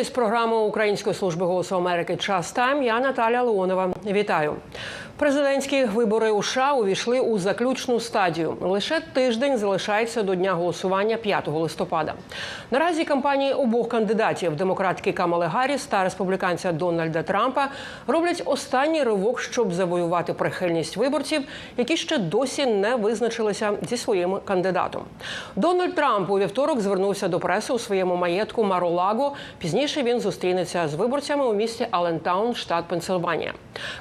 дивитесь програму Української служби голосу Америки Час Тайм. Я Наталя Леонова. Вітаю. Президентські вибори у США увійшли у заключну стадію. Лише тиждень залишається до дня голосування 5 листопада. Наразі кампанії обох кандидатів демократки Камали Гарріс та республіканця Дональда Трампа роблять останній ривок, щоб завоювати прихильність виборців, які ще досі не визначилися зі своїм кандидатом. Дональд Трамп у вівторок звернувся до преси у своєму маєтку Маролаго. Пізніше він зустрінеться з виборцями у місті Алентаун, штат Пенсильванія.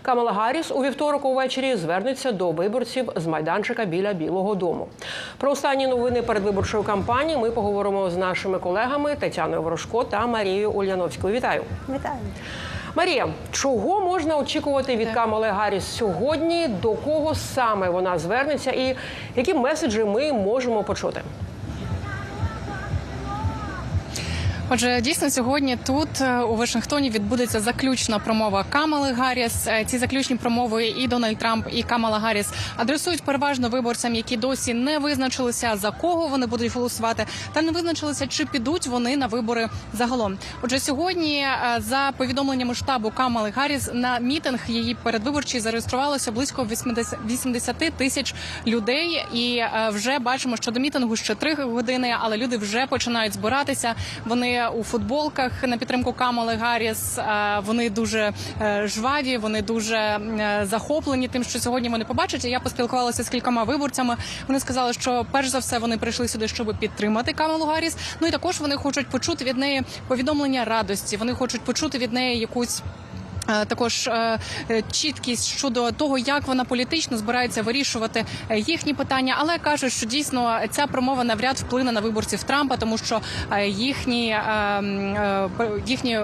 Камала Гарріс у вівторок увечері звернеться до виборців з майданчика біля Білого Дому. Про останні новини передвиборчої кампанії ми поговоримо з нашими колегами Тетяною Ворожко та Марією Ульяновською. Вітаю. Вітаю. Марія, чого можна очікувати від Камали Гарріс сьогодні? До кого саме вона звернеться, і які меседжі ми можемо почути? Отже, дійсно сьогодні тут е, у Вашингтоні відбудеться заключна промова Камали Гарріс. Е, Ці заключні промови і Дональд Трамп, і Камала Гарріс адресують переважно виборцям, які досі не визначилися за кого вони будуть голосувати, та не визначилися, чи підуть вони на вибори загалом. Отже, сьогодні е, за повідомленнями штабу Камали Гарріс на мітинг її передвиборчий зареєструвалося близько 80 80 тисяч людей, і вже бачимо, що до мітингу ще три години, але люди вже починають збиратися. Вони у футболках на підтримку Камали Гарріс. Е, Вони дуже е, жваві, вони дуже е, захоплені тим, що сьогодні вони побачать. Я поспілкувалася з кількома виборцями. Вони сказали, що перш за все вони прийшли сюди, щоб підтримати Камалу Гарріс. Ну і також вони хочуть почути від неї повідомлення радості. Вони хочуть почути від неї якусь. Е, Також е, чіткість щодо того, як вона політично збирається вирішувати е, їхні питання, але кажуть, що дійсно ця промова навряд вплине на виборців Трампа, тому що їхні їхні.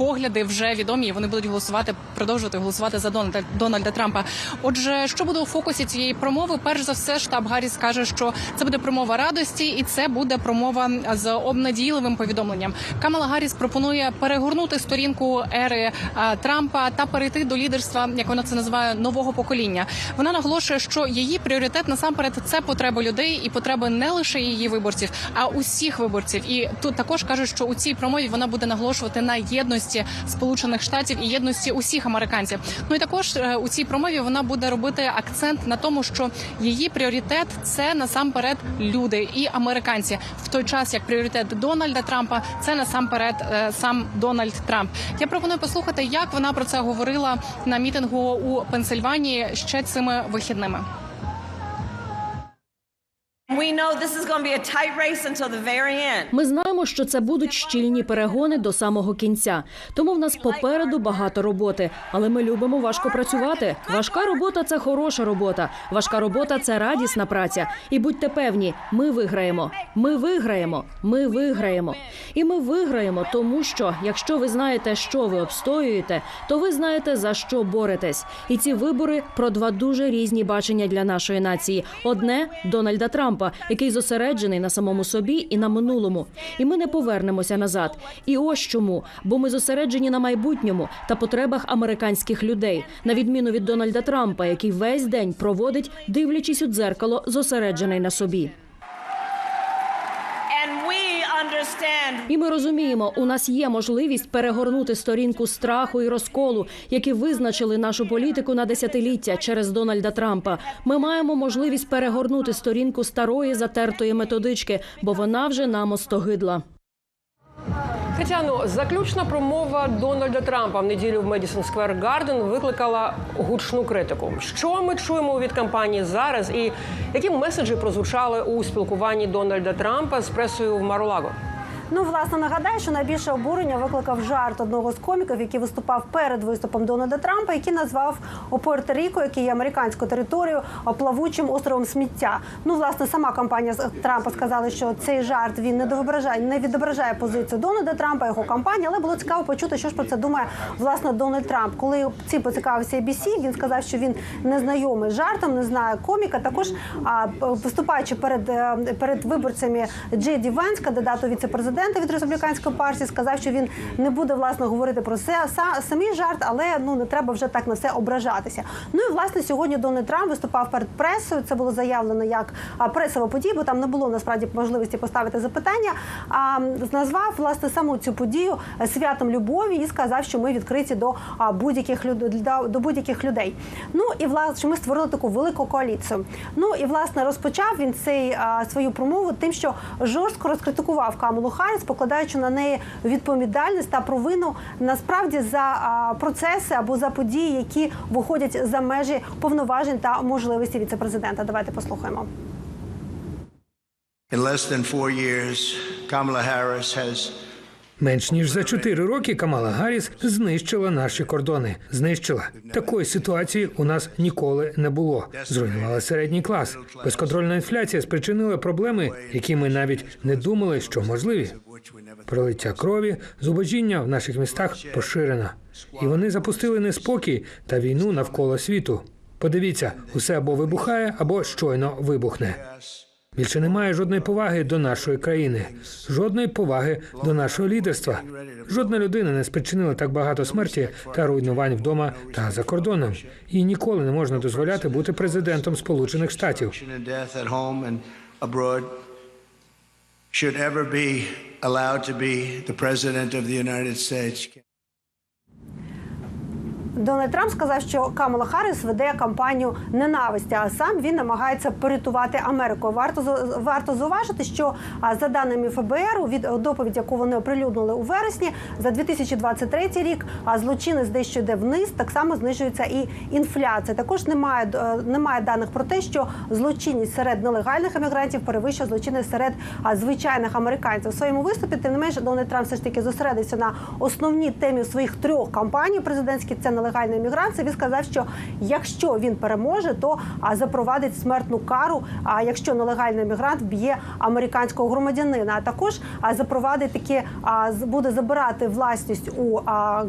Е, Погляди вже відомі, вони будуть голосувати, продовжувати голосувати за Дональда Дональда Трампа. Отже, що буде у фокусі цієї промови? Перш за все, штаб Гарріс каже, що це буде промова радості, і це буде промова з обнадійливим повідомленням. Камала Гарріс пропонує перегорнути сторінку ери а, Трампа та перейти до лідерства, як вона це називає, нового покоління. Вона наголошує, що її пріоритет насамперед це потреби людей і потреби не лише її виборців, а усіх виборців. І тут також кажуть, що у цій промові вона буде наголошувати на єдності Сполучених Штатів і єдності усіх американців. Ну і також е, у цій промові вона буде робити акцент на тому, що її пріоритет це насамперед люди і американці, в той час як пріоритет Дональда Трампа це насамперед е, сам Дональд Трамп. Я пропоную послухати, як вона про це говорила на мітингу у Пенсильванії ще цими вихідними. Ми знаємо, що це будуть щільні перегони до самого кінця. Тому в нас попереду багато роботи. Але ми любимо важко працювати. Важка робота це хороша робота. Важка робота це радісна праця. І будьте певні, ми виграємо. Ми виграємо. Ми виграємо. І ми виграємо, тому що якщо ви знаєте, що ви обстоюєте, то ви знаєте за що боретесь. І ці вибори про два дуже різні бачення для нашої нації: одне Дональда Трампа, який зосереджений на самому собі і на минулому. І ми не повернемося назад. І ось чому, бо ми зосереджені на майбутньому та потребах американських людей, на відміну від Дональда Трампа, який весь день проводить, дивлячись у дзеркало, зосереджений на собі. І ми розуміємо, у нас є можливість перегорнути сторінку страху і розколу, які визначили нашу політику на десятиліття через Дональда Трампа. Ми маємо можливість перегорнути сторінку старої затертої методички, бо вона вже нам остогидла. Тетяно, заключна промова Дональда Трампа в неділю в Медісон Сквер Гарден викликала гучну критику. Що ми чуємо від кампанії зараз, і які меседжі прозвучали у спілкуванні Дональда Трампа з пресою в Маролаго? Ну, власне, нагадаю, що найбільше обурення викликав жарт одного з коміків, який виступав перед виступом Дональда Трампа, який назвав Пуерто-Ріко, який є американську територію, плавучим островом сміття. Ну, власне, сама компанія Трампа сказала, що цей жарт він не відображає, не відображає позицію Дональда Трампа, його компанії, але було цікаво почути, що ж про це думає власне Дональд Трамп. Коли ці поцікавився ABC, він сказав, що він не знайомий жартом, не знає коміка. Також а, виступаючи перед, е, перед виборцями Джей Ді Венс, кандидату віце-президента, президента від республіканської партії. Сказав, що він не буде власне говорити про це са- самий жарт, але ну не треба вже так на це ображатися. Ну і власне сьогодні Дональд Трамп виступав перед пресою. Це було заявлено як пресова подія, бо там не було насправді можливості поставити запитання. А назвав власне саму цю подію е, святом любові і сказав, що ми відкриті до будь-яких люд- до, будь-яких людей. Ну і власне, що ми створили таку велику коаліцію. Ну і власне розпочав він цей свою промову тим, що жорстко розкритикував Камалу Харріс, покладаючи на неї відповідальність та провину насправді за процеси або за події, які виходять за межі повноважень та можливості віцепрезидента. Давайте послухаємо. In less than four years, Kamala Harris has Менш ніж за чотири роки Камала Гарріс знищила наші кордони. Знищила такої ситуації у нас ніколи не було. Зруйнувала середній клас. Безконтрольна інфляція спричинила проблеми, які ми навіть не думали, що можливі. Пролиття крові, зубожіння в наших містах поширено. І вони запустили неспокій та війну навколо світу. Подивіться, усе або вибухає, або щойно вибухне. Більше немає жодної поваги до нашої країни, жодної поваги до нашого лідерства. Жодна людина не спричинила так багато смерті та руйнувань вдома та за кордоном. І ніколи не можна дозволяти бути президентом Сполучених Штатів. should ever be allowed to be the president of the United States. Дональд Трамп сказав, що Камала Харріс веде кампанію ненависті, а сам він намагається порятувати Америку. Варто варто зауважити, що за даними ФБР, від доповідь, яку вони оприлюднили у вересні, за 2023 рік, а злочинність дещо йде вниз, так само знижується і інфляція. Також немає е, немає даних про те, що злочинність серед нелегальних емігрантів перевищує злочинність серед звичайних американців. У своєму виступі тим не менше Дональд Трамп все ж таки зосередився на основній темі своїх трьох кампаній президентських. Це нелегальна імміграція. Він сказав, що якщо він переможе, то запровадить смертну кару. А якщо нелегальний іммігрант б'є американського громадянина, а також запровадить таке, з- буде забирати власність у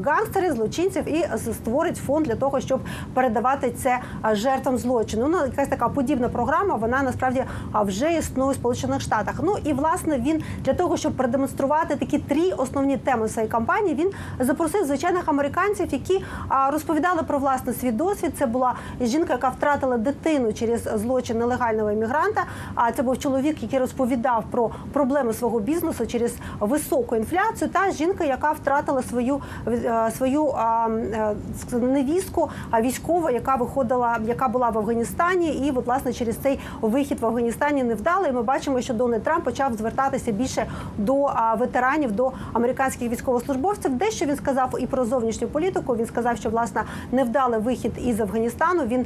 гангстерів, злочинців і створить фонд для того, щоб передавати це жертвам злочину. Ну якась така подібна програма. Вона насправді вже існує у Сполучених Штатах. Ну і власне він для того, щоб продемонструвати такі три основні теми своєї кампанії, він запросив звичайних американців, які а, розповідали про власне свій досвід. Це була жінка, яка втратила дитину через злочин нелегального іммігранта. А це був чоловік, який розповідав про проблеми свого бізнесу через високу інфляцію. Та жінка, яка втратила свою е, свою е, невістку, а військову, яка виходила, яка була в Афганістані, і от, власне через цей вихід в Афганістані невдалий. Ми бачимо, що Дональд Трамп почав звертатися більше до ветеранів, до американських військовослужбовців. Дещо він сказав і про зовнішню політику. Він сказав, що власне невдалий вихід із Афганістану. Він,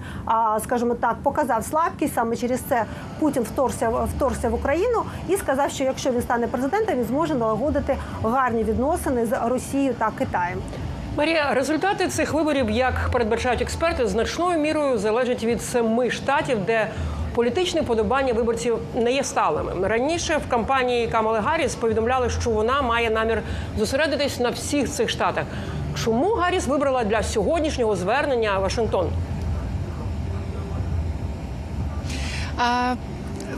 скажімо так, показав слабкість. Саме через це Путін вторгся, вторгся в Україну і сказав, що якщо він стане президентом, він зможе налагодити гарні відносини з Росією та Китаєм. Марія, результати цих виборів, як передбачають експерти, значною мірою залежать від семи штатів, де політичні подобання виборців не є сталими. Раніше в кампанії Камали Гарріс повідомляли, що вона має намір зосередитись на всіх цих штатах. Чому Гарріс вибрала для сьогоднішнього звернення Вашингтон? А,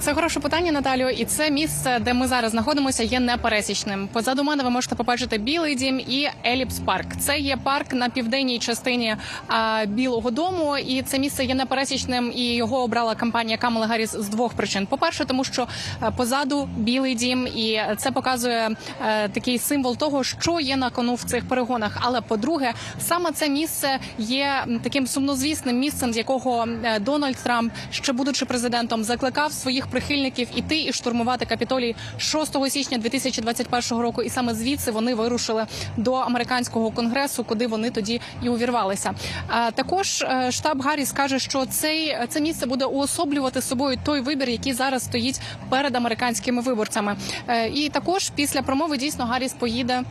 Це хороше питання, Наталю, і це місце, де ми зараз знаходимося, є непересічним. Позаду мене ви можете побачити білий дім і Еліпс Парк. Це є парк на південній частині а, Білого Дому, і це місце є непересічним. І його обрала кампанія Камала Гарріс з двох причин: по-перше, тому що е, позаду білий дім, і це показує е, такий символ того, що є на кону в цих перегонах. Але по-друге, саме це місце є таким сумнозвісним місцем, з якого е, Дональд Трамп, ще будучи президентом, закликав своїх прихильників іти і штурмувати капітолій 6 січня 2021 року. І саме звідси вони вирушили до американського конгресу, куди вони тоді і увірвалися. Також е, штаб Гарріс каже, що цей це місце буде уособлювати собою той вибір, який зараз стоїть перед американськими виборцями. Е, І також після промови дійсно Гарріс поїде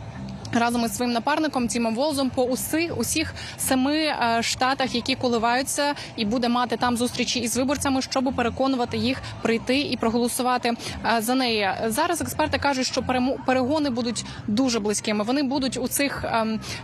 Разом із своїм напарником Тімом Волзом по усіх усіх семи е, штатах, які коливаються, і буде мати там зустрічі із виборцями, щоб переконувати їх прийти і проголосувати е, за неї. Зараз експерти кажуть, що перегони будуть дуже близькими. Вони будуть у цих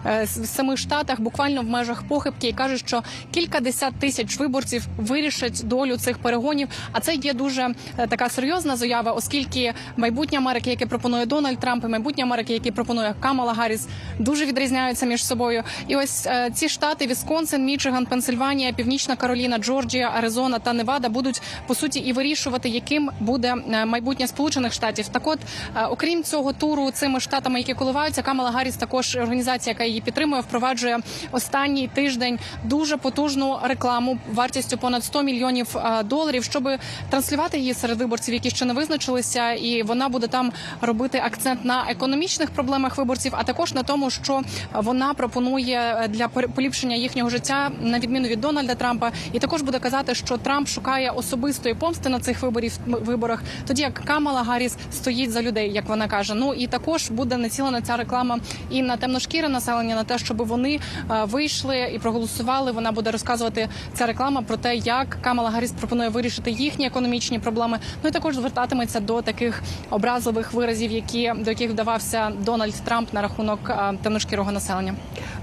е, семи штатах буквально в межах похибки і кажуть, що кількадесят тисяч виборців вирішать долю цих перегонів. А це є дуже така серйозна заява, оскільки майбутнє Америки, яке пропонує Дональд Трамп, і майбутнє Америки, яке пропонує Камала Гарріс, дуже відрізняються між собою. І ось е, ці штати: Вісконсин, Мічиган, Пенсильванія, Північна Кароліна, Джорджія, Аризона та Невада будуть по суті і вирішувати, яким буде е, майбутнє Сполучених Штатів. Так, от, е, окрім цього туру, цими штатами, які коливаються, Камала Гарріс, також організація, яка її підтримує, впроваджує останній тиждень дуже потужну рекламу вартістю понад 100 мільйонів е, доларів, щоб транслювати її серед виборців, які ще не визначилися, і вона буде там робити акцент на економічних проблемах виборців, а також на тому, що вона пропонує е, для поліпшення їхнього життя на відміну від Дональда Трампа, і також буде казати, що Трамп шукає особистої помсти на цих виборів виборах, тоді як Камала Гарріс стоїть за людей, як вона каже. Ну і також буде націлена ця реклама і на темношкіре населення, на те, щоб вони е, вийшли і проголосували. Вона буде розказувати ця реклама про те, як Камала Гарріс пропонує вирішити їхні економічні проблеми. Ну і також звертатиметься до таких образливих виразів, які до яких вдавався Дональд Трамп на рахунок е, темношкірого населення.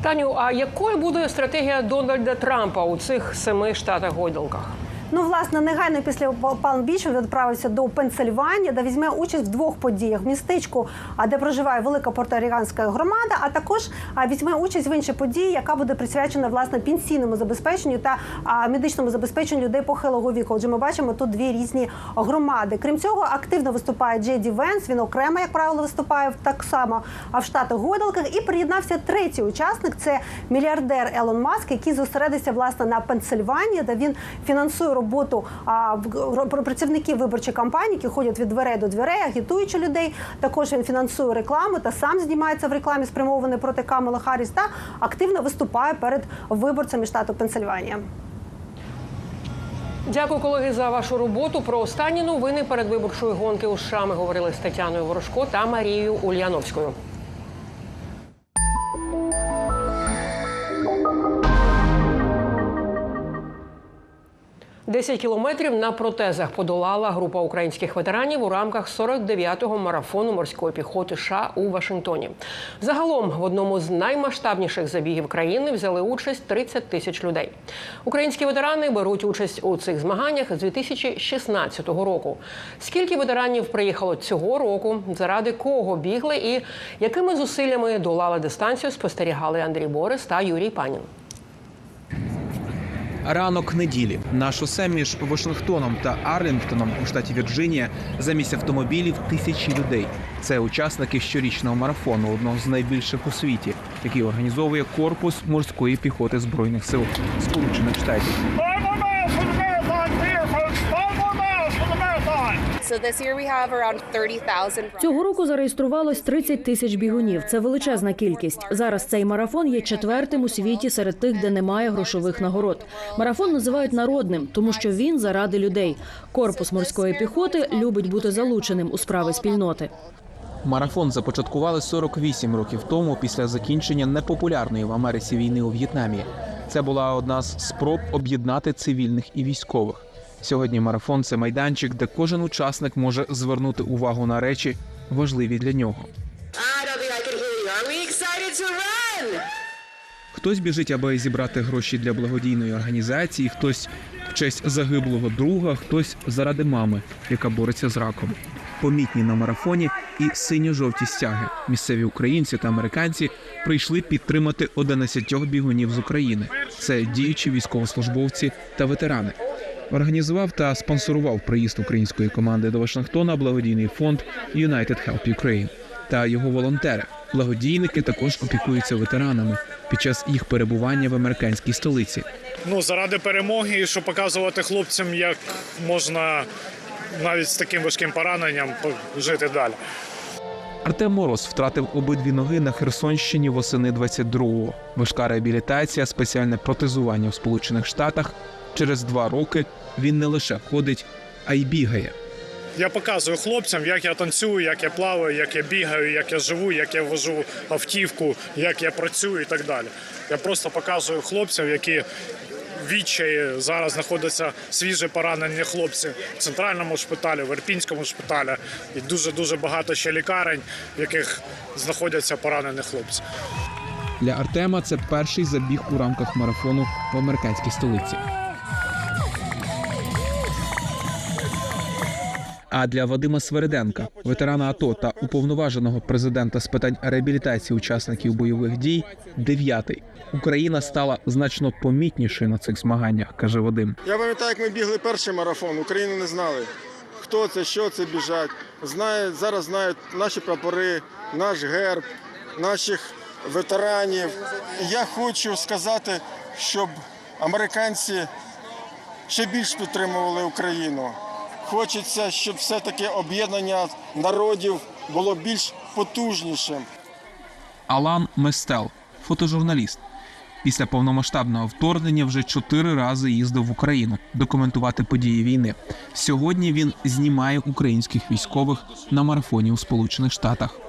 Таню, а якою буде стратегія Дональда Трампа у цих семи штатах гойдалках? Ну, власне, негайно після Палм-Біч він відправився до Пенсильванії, де візьме участь в двох подіях: в містечку, де проживає велика порторіганська громада, а також візьме участь в іншій події, яка буде присвячена власне пенсійному забезпеченню та медичному забезпеченню людей похилого віку. Отже, ми бачимо тут дві різні громади. Крім цього, активно виступає Джей Ді Венс. Він окремо, як правило, виступає так само в штатах гойдалках. І приєднався третій учасник. Це мільярдер Елон Маск, який зосередився власне на Пенсильванії, де він фінансує роботу а, в- ро- працівників виборчої кампанії, які ходять від дверей до дверей, агітуючи людей. Також він фінансує рекламу та сам знімається в рекламі, спрямованій проти Камала Харріс, та активно виступає перед виборцями штату Пенсильванія. Дякую, колеги, за вашу роботу. Про останні новини передвиборчої гонки у США ми говорили з Тетяною Ворожко та Марією Ульяновською. 10 кілометрів на протезах подолала група українських ветеранів у рамках 49-го марафону морської піхоти США у Вашингтоні. Загалом в одному з наймасштабніших забігів країни взяли участь 30 тисяч людей. Українські ветерани беруть участь у цих змаганнях з 2016 року. Скільки ветеранів приїхало цього року? Заради кого бігли і якими зусиллями долали дистанцію? Спостерігали Андрій Борис та Юрій Панін. Ранок неділі на шосе між Вашингтоном та Арлінгтоном у штаті Вірджинія замість автомобілів тисячі людей. Це учасники щорічного марафону, одного з найбільших у світі, який організовує корпус морської піхоти збройних сил Сполучених Штатів. Цього року зареєструвалось 30 тисяч бігунів. Це величезна кількість. Зараз цей марафон є четвертим у світі серед тих, де немає грошових нагород. Марафон називають народним, тому що він заради людей. Корпус морської піхоти любить бути залученим у справи спільноти. Марафон започаткували 48 років тому після закінчення непопулярної в Америці війни у В'єтнамі. Це була одна з спроб об'єднати цивільних і військових. Сьогодні марафон це майданчик, де кожен учасник може звернути увагу на речі, важливі для нього. Хтось біжить, аби зібрати гроші для благодійної організації, хтось в честь загиблого друга, хтось заради мами, яка бореться з раком. Помітні на марафоні і синьо-жовті стяги. Місцеві українці та американці прийшли підтримати 11 бігунів з України. Це діючі військовослужбовці та ветерани. Організував та спонсорував приїзд української команди до Вашингтона благодійний фонд United Help Ukraine та його волонтери. Благодійники також опікуються ветеранами під час їх перебування в американській столиці. Ну, заради перемоги, і щоб показувати хлопцям, як можна навіть з таким важким пораненням жити далі. Артем Мороз втратив обидві ноги на Херсонщині восени 22-го. Важка реабілітація, спеціальне протезування в Сполучених Штатах. Через два роки він не лише ходить, а й бігає. Я показую хлопцям, як я танцюю, як я плаваю, як я бігаю, як я живу, як я вожу автівку, як я працюю і так далі. Я просто показую хлопцям, які відчаї зараз знаходяться свіже поранені хлопці в центральному шпиталі, в Ірпінському шпиталі і дуже дуже багато ще лікарень, в яких знаходяться поранені хлопці. Для Артема це перший забіг у рамках марафону в американській столиці. А для Вадима Свериденка, ветерана АТО та уповноваженого президента з питань реабілітації учасників бойових дій, дев'ятий Україна стала значно помітнішою на цих змаганнях, каже Вадим. Я пам'ятаю, як ми бігли перший марафон, Україну не знали. Хто це, що це біжать. Знає, зараз знають наші прапори, наш герб, наших ветеранів. Я хочу сказати, щоб американці ще більш підтримували Україну. Хочеться, щоб все-таки об'єднання народів було більш потужнішим. Алан Местел, фотожурналіст. Після повномасштабного вторгнення вже чотири рази їздив в Україну документувати події війни. Сьогодні він знімає українських військових на марафоні у Сполучених Штатах.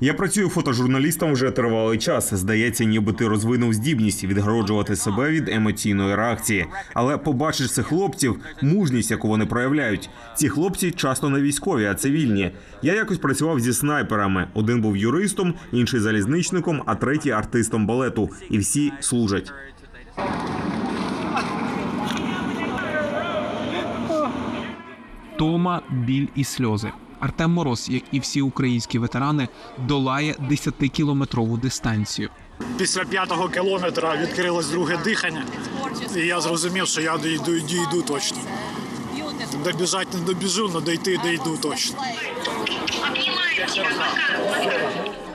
Я працюю фотожурналістом вже тривалий час. Здається, ніби ти розвинув здібність відгороджувати себе від емоційної реакції. Але побачиш цих хлопців, мужність, яку вони проявляють. Ці хлопці часто не військові, а цивільні. Я якось працював зі снайперами. Один був юристом, інший залізничником, а третій артистом балету. І всі служать. Тома, біль і сльози. Артем Мороз, як і всі українські ветерани, долає 10-кілометрову дистанцію. Після п'ятого кілометра відкрилось друге дихання, і я зрозумів, що я дійду, дійду точно. Добіжати не добіжу, але дійти дійду точно.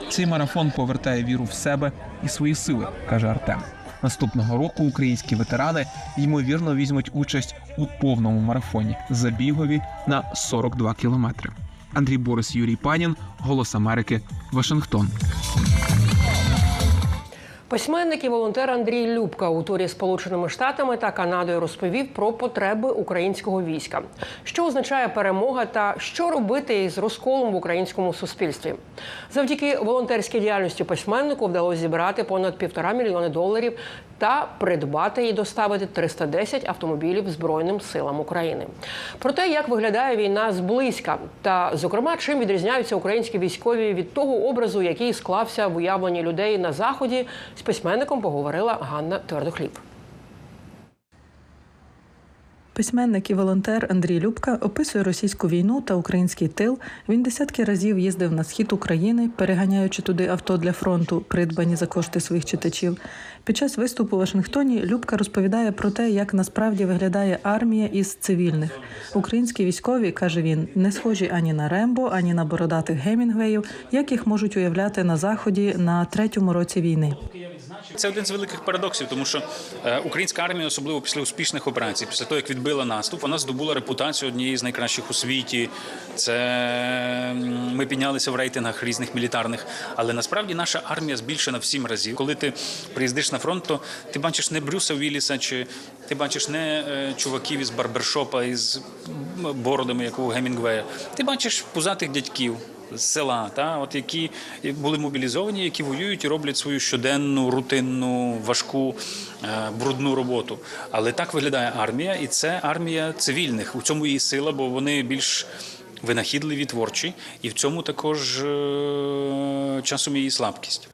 Цей марафон повертає віру в себе і свої сили, каже Артем. Наступного року українські ветерани ймовірно візьмуть участь у повному марафоні забігові на 42 кілометри. Андрій Борис, Юрій Панін, Голос Америки, Вашингтон. Письменник і волонтер Андрій Любка у турі Сполученими Штатами та Канадою розповів про потреби українського війська, що означає перемога та що робити із розколом в українському суспільстві. Завдяки волонтерській діяльності письменнику вдалося зібрати понад півтора мільйони доларів та придбати і доставити 310 автомобілів Збройним силам України. Про те, як виглядає війна зблизька, та зокрема, чим відрізняються українські військові від того образу, який склався в уявленні людей на заході, з письменником поговорила Ганна Твердохліб. Письменник і волонтер Андрій Любка описує російську війну та український тил. Він десятки разів їздив на схід України, переганяючи туди авто для фронту, придбані за кошти своїх читачів. Під час виступу у Вашингтоні Любка розповідає про те, як насправді виглядає армія із цивільних. Українські військові каже він, не схожі ані на Рембо, ані на бородатих Гемінгвеїв, як їх можуть уявляти на заході на третьому році війни. Це один з великих парадоксів, тому що е, українська армія, особливо після успішних операцій, після того як відбила наступ, вона здобула репутацію однієї з найкращих у світі. Це ми піднялися в рейтингах різних мілітарних. Але насправді наша армія збільшена в сім разів. Коли ти приїздиш на фронт, то ти бачиш не Брюса Вілліса, чи ти бачиш не е, чуваків із барбершопа із бородами, як у Гемінгвея. Ти бачиш пузатих дядьків з села, та от які були мобілізовані, які воюють і роблять свою щоденну, рутинну, важку, е, брудну роботу. Але так виглядає армія, і це армія цивільних. У цьому її сила, бо вони більш винахідливі, творчі, і в цьому також е, часом її слабкість.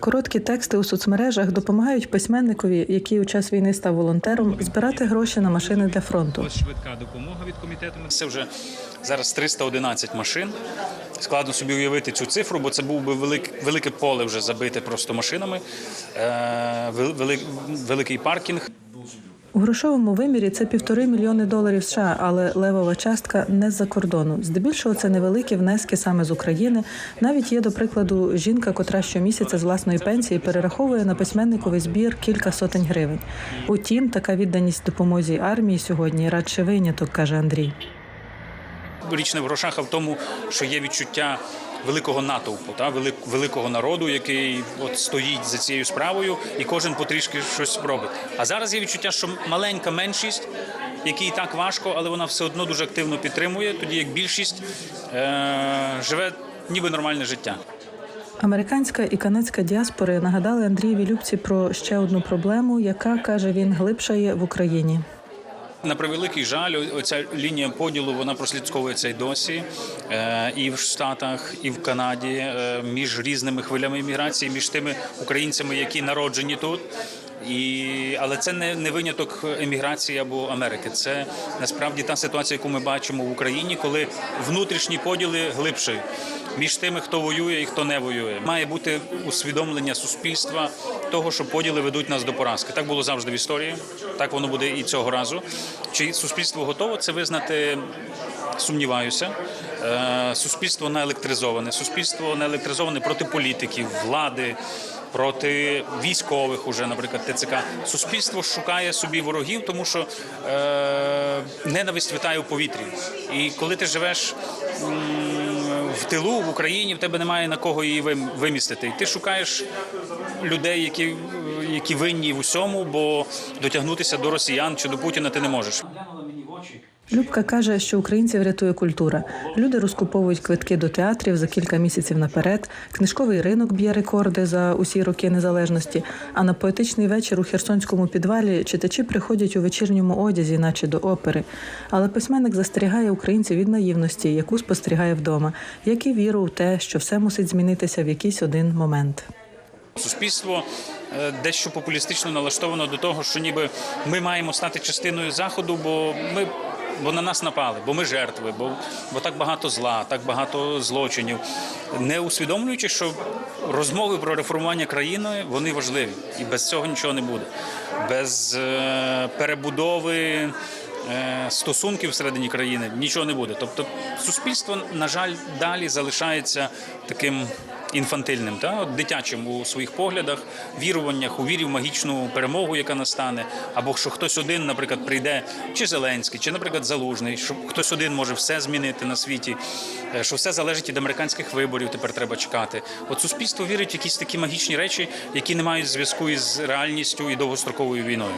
Короткі тексти у соцмережах допомагають письменникові, який у час війни став волонтером, збирати гроші на машини для фронту. швидка допомога від комітету. Це вже зараз 311 машин. Складно собі уявити цю цифру, бо це був би велик, велике поле вже забите просто машинами, е, велик, великий паркінг. У грошовому вимірі це півтори мільйони доларів США, але левова частка не з-за кордону. Здебільшого це невеликі внески саме з України. Навіть є, до прикладу, жінка, котра щомісяця з власної пенсії перераховує на письменниковий збір кілька сотень гривень. Утім, така відданість допомозі армії сьогодні радше виняток, каже Андрій. Річ не в грошах, а в тому, що є відчуття великого натовпу, та велик, великого народу, який от стоїть за цією справою, і кожен потрішки щось робить. А зараз є відчуття, що маленька меншість якій так важко, але вона все одно дуже активно підтримує, тоді як більшість е, живе ніби нормальне життя. Американська і канадська діаспори нагадали Андрієві Любці про ще одну проблему, яка каже він глибша є в Україні. На превеликий жаль, оця лінія поділу вона прослідковується й досі е, і в Штатах, і в Канаді е, між різними хвилями імміграції, між тими українцями, які народжені тут. І, але це не, не виняток еміграції або Америки. Це насправді та ситуація, яку ми бачимо в Україні, коли внутрішні поділи глибші між тими, хто воює і хто не воює. Має бути усвідомлення суспільства того, що поділи ведуть нас до поразки. Так було завжди в історії, так воно буде і цього разу. Чи суспільство готово це визнати? Сумніваюся. Е, Суспільство наелектризоване. Суспільство наелектризоване проти політиків, влади, проти військових, уже, наприклад, ТЦК. Суспільство шукає собі ворогів, тому що е, ненависть витає у повітрі. І коли ти живеш в тилу в Україні, в тебе немає на кого її вимістити. І ти шукаєш людей, які, які винні в усьому, бо дотягнутися до росіян чи до Путіна ти не можеш. Любка каже, що українців рятує культура. Люди розкуповують квитки до театрів за кілька місяців наперед. Книжковий ринок б'є рекорди за усі роки незалежності. А на поетичний вечір у херсонському підвалі читачі приходять у вечірньому одязі, наче до опери. Але письменник застерігає українців від наївності, яку спостерігає вдома, як і віру в те, що все мусить змінитися в якийсь один момент. Суспільство е, дещо популістично налаштовано до того, що ніби ми маємо стати частиною заходу, бо ми. Бо на нас напали, бо ми жертви, бо, бо так багато зла, так багато злочинів, не усвідомлюючи, що розмови про реформування країни вони важливі, і без цього нічого не буде. Без е, перебудови е, стосунків всередині країни нічого не буде. Тобто, суспільство, на жаль, далі залишається таким інфантильним, та от дитячим у своїх поглядах, віруваннях, у вірі в магічну перемогу, яка настане, або що хтось один, наприклад, прийде, чи Зеленський, чи, наприклад, Залужний, що хтось один може все змінити на світі, е, що все залежить від американських виборів. Тепер треба чекати. От суспільство вірить в якісь такі магічні речі, які не мають зв'язку із реальністю і довгостроковою війною.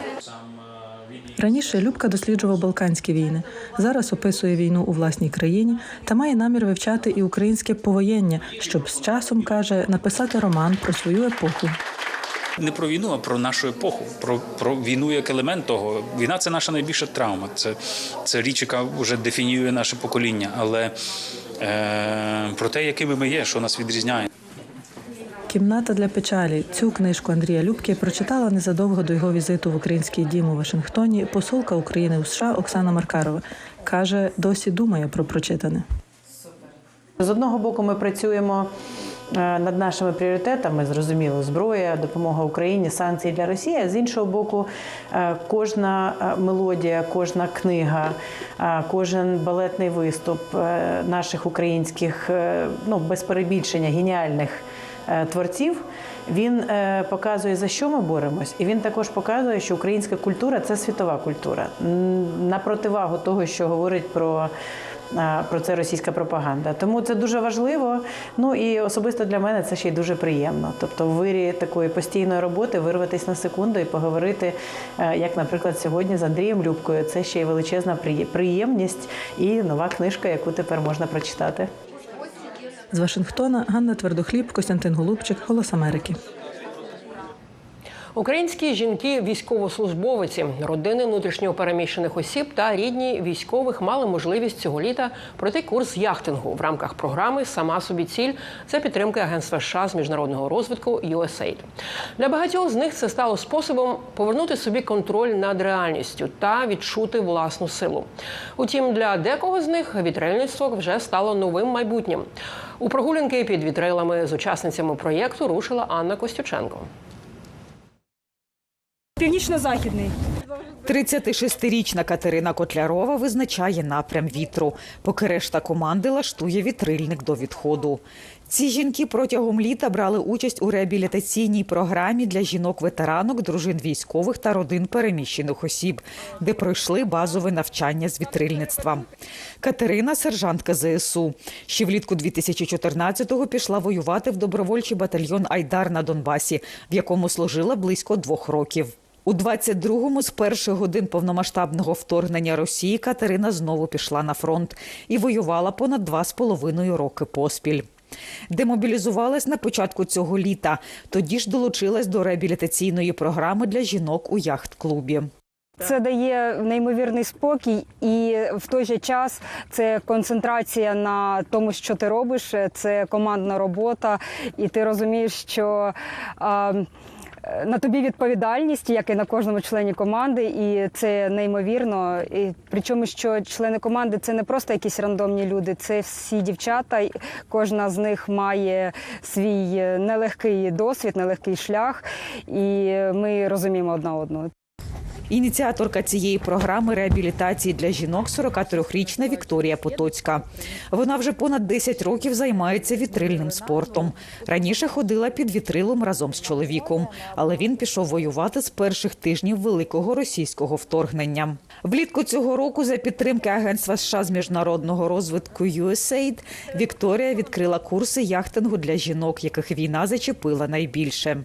Раніше Любка досліджував Балканські війни. Зараз описує війну у власній країні та має намір вивчати і українське повоєння, щоб з часом каже написати роман про свою епоху. Не про війну, а про нашу епоху, про, про війну як елемент того. Війна це наша найбільша травма. Це, це річ, яка вже дефінює наше покоління. Але е, про те, якими ми є, що нас відрізняє. Кімната для печалі. Цю книжку Андрія Любки прочитала незадовго до його візиту в український дім у Вашингтоні посолка України у США Оксана Маркарова. Каже, досі думає про прочитане. З одного боку, ми працюємо е, над нашими пріоритетами, зрозуміло, зброя, допомога Україні, санкції для Росії. З іншого боку, е, кожна е, мелодія, кожна книга, кожен балетний виступ наших українських, ну без перебільшення, геніальних творців. Він е, показує за що ми боремось, і він також показує, що українська культура це світова культура. На противагу того, що говорить про про це російська пропаганда. Тому це дуже важливо. Ну і особисто для мене це ще й дуже приємно. Тобто, в вирі такої постійної роботи вирватися на секунду і поговорити, е, як, наприклад, сьогодні з Андрієм Любкою. Це ще й величезна приємність і нова книжка, яку тепер можна прочитати. З Вашингтона Ганна Твердохліб, Костянтин Голубчик, Голос Америки. Українські жінки, військовослужбовиці, родини внутрішньопереміщених осіб та рідні військових мали можливість цього літа пройти курс яхтингу в рамках програми Сама собі ціль за підтримки Агентства США з міжнародного розвитку USAID. Для багатьох з них це стало способом повернути собі контроль над реальністю та відчути власну силу. Утім, для декого з них вітрильництво вже стало новим майбутнім. У прогулянки під вітрилами з учасницями проєкту рушила Анна Костюченко. Північно-західний. 36-річна Катерина Котлярова визначає напрям вітру, поки решта команди лаштує вітрильник до відходу. Ці жінки протягом літа брали участь у реабілітаційній програмі для жінок-ветеранок, дружин військових та родин переміщених осіб, де пройшли базове навчання з вітрильництва. Катерина сержантка ЗСУ. Ще влітку 2014-го пішла воювати в добровольчий батальйон Айдар на Донбасі, в якому служила близько двох років. У 22-му з перших годин повномасштабного вторгнення Росії Катерина знову пішла на фронт і воювала понад два з половиною роки поспіль. Демобілізувалась на початку цього літа. Тоді ж долучилась до реабілітаційної програми для жінок у яхт-клубі. Це дає неймовірний спокій, і в той же час це концентрація на тому, що ти робиш. Це командна робота, і ти розумієш, що а, на тобі відповідальність, як і на кожному члені команди, і це неймовірно. І причому, що члени команди це не просто якісь рандомні люди, це всі дівчата. і Кожна з них має свій нелегкий досвід, нелегкий шлях, і ми розуміємо одна одного. Ініціаторка цієї програми реабілітації для жінок 43-річна Вікторія Потоцька. Вона вже понад 10 років займається вітрильним спортом. Раніше ходила під вітрилом разом з чоловіком, але він пішов воювати з перших тижнів великого російського вторгнення. Влітку цього року за підтримки Агентства США з міжнародного розвитку USAID Вікторія відкрила курси яхтингу для жінок, яких війна зачепила найбільше.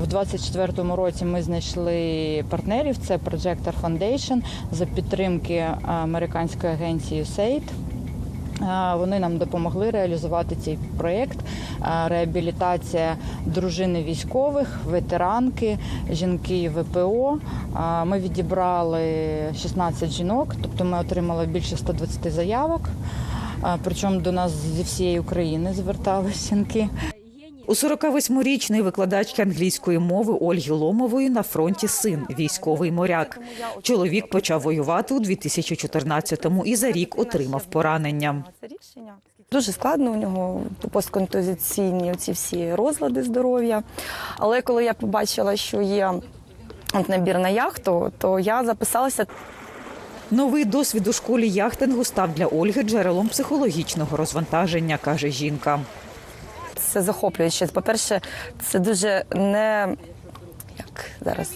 В 24-му році ми знайшли партнерів. Це Projector Foundation за підтримки американської агенції USAID. Вони нам допомогли реалізувати цей проєкт. Реабілітація дружини військових, ветеранки, жінки ВПО. Ми відібрали 16 жінок, тобто ми отримали більше 120 заявок. Причому до нас зі всієї України звертались жінки. У 48-річної викладачки англійської мови Ольги Ломової на фронті син, військовий моряк. Чоловік почав воювати у 2014-му і за рік отримав поранення. Дуже складно у нього постконтузиційні ці всі розлади здоров'я. Але коли я побачила, що є набір на яхту, то я записалася. Новий досвід у школі яхтингу став для Ольги джерелом психологічного розвантаження, каже жінка. Це захоплююче. По-перше, це дуже не як зараз.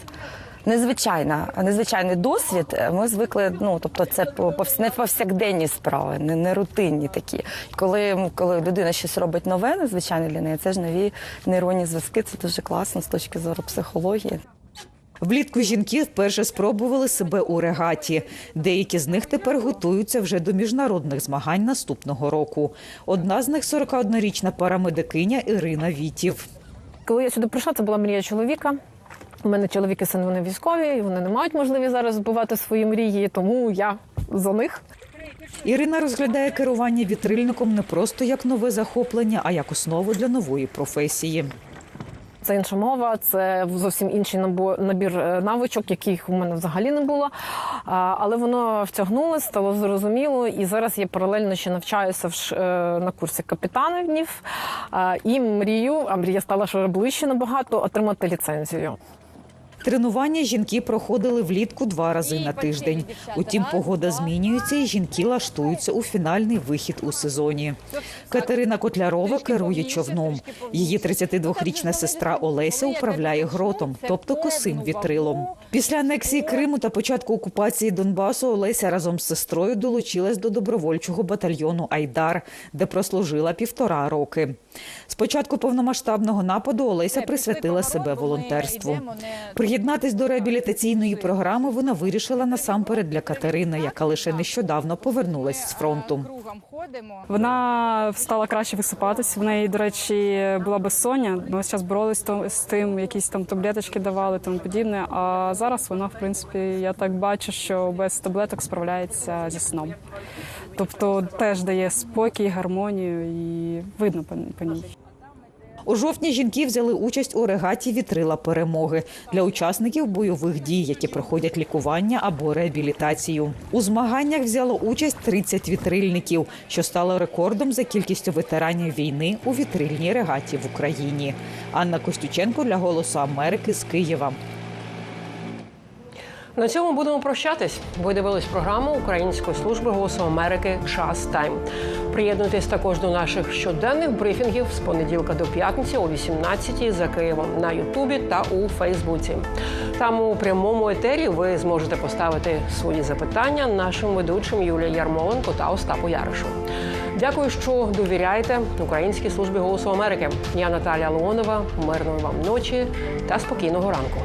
Незвичайна, незвичайний досвід. Ми звикли, ну тобто, це не повсякденні справи, не, не рутинні такі. Коли, коли людина щось робить нове, незвичайне для неї, це ж нові нейронні зв'язки. Це дуже класно з точки зору психології. Влітку жінки вперше спробували себе у регаті. Деякі з них тепер готуються вже до міжнародних змагань наступного року. Одна з них 41-річна парамедикиня Ірина Вітів. Коли я сюди прийшла, це була мрія чоловіка. У мене чоловік і син вони військові, і вони не мають можливість зараз збувати свої мрії, тому я за них. Ірина розглядає керування вітрильником не просто як нове захоплення, а як основу для нової професії. Це інша мова, це зовсім інший набір е, навичок, яких у мене взагалі не було. Але воно втягнуло, стало зрозуміло, і зараз я паралельно ще навчаюся е, на курсі капітанів і мрію, а мрія стала ще ближче набагато отримати ліцензію. Тренування жінки проходили влітку два рази на тиждень. Утім, погода змінюється, і жінки лаштуються у фінальний вихід у сезоні. Катерина Котлярова керує човном. Її 32-річна сестра Олеся управляє гротом, тобто косим вітрилом. Після анексії Криму та початку окупації Донбасу Олеся разом з сестрою долучилась до добровольчого батальйону Айдар, де прослужила півтора роки. З початку повномасштабного нападу Олеся присвятила себе волонтерству. Приєднатись до реабілітаційної програми вона вирішила насамперед для Катерини, яка лише нещодавно повернулась з фронту. Вона стала краще висипатись. В неї, до речі, була безсоння. Ми боролись то- з тим, якісь там таблеточки давали, тому подібне. А зараз вона, в принципі, я так бачу, що без таблеток справляється зі сном. Тобто теж дає спокій, гармонію і видно по, ній. У жовтні жінки взяли участь у регаті вітрила перемоги для учасників бойових дій, які проходять лікування або реабілітацію. У змаганнях взяло участь 30 вітрильників, що стало рекордом за кількістю ветеранів війни у вітрильній регаті в Україні. Анна Костюченко для Голосу Америки з Києва. На цьому будемо прощатись. Ви дивились програму Української служби голосу Америки Час Тайм. Приєднуйтесь також до наших щоденних брифінгів з понеділка до п'ятниці о 18 за Києвом на Ютубі та у Фейсбуці. Там у прямому етері ви зможете поставити свої запитання нашим ведучим Юлії Ярмоленко та Остапу Яришу. Дякую, що довіряєте Українській службі голосу Америки. Я Наталія Леонова. Мирної вам ночі та спокійного ранку.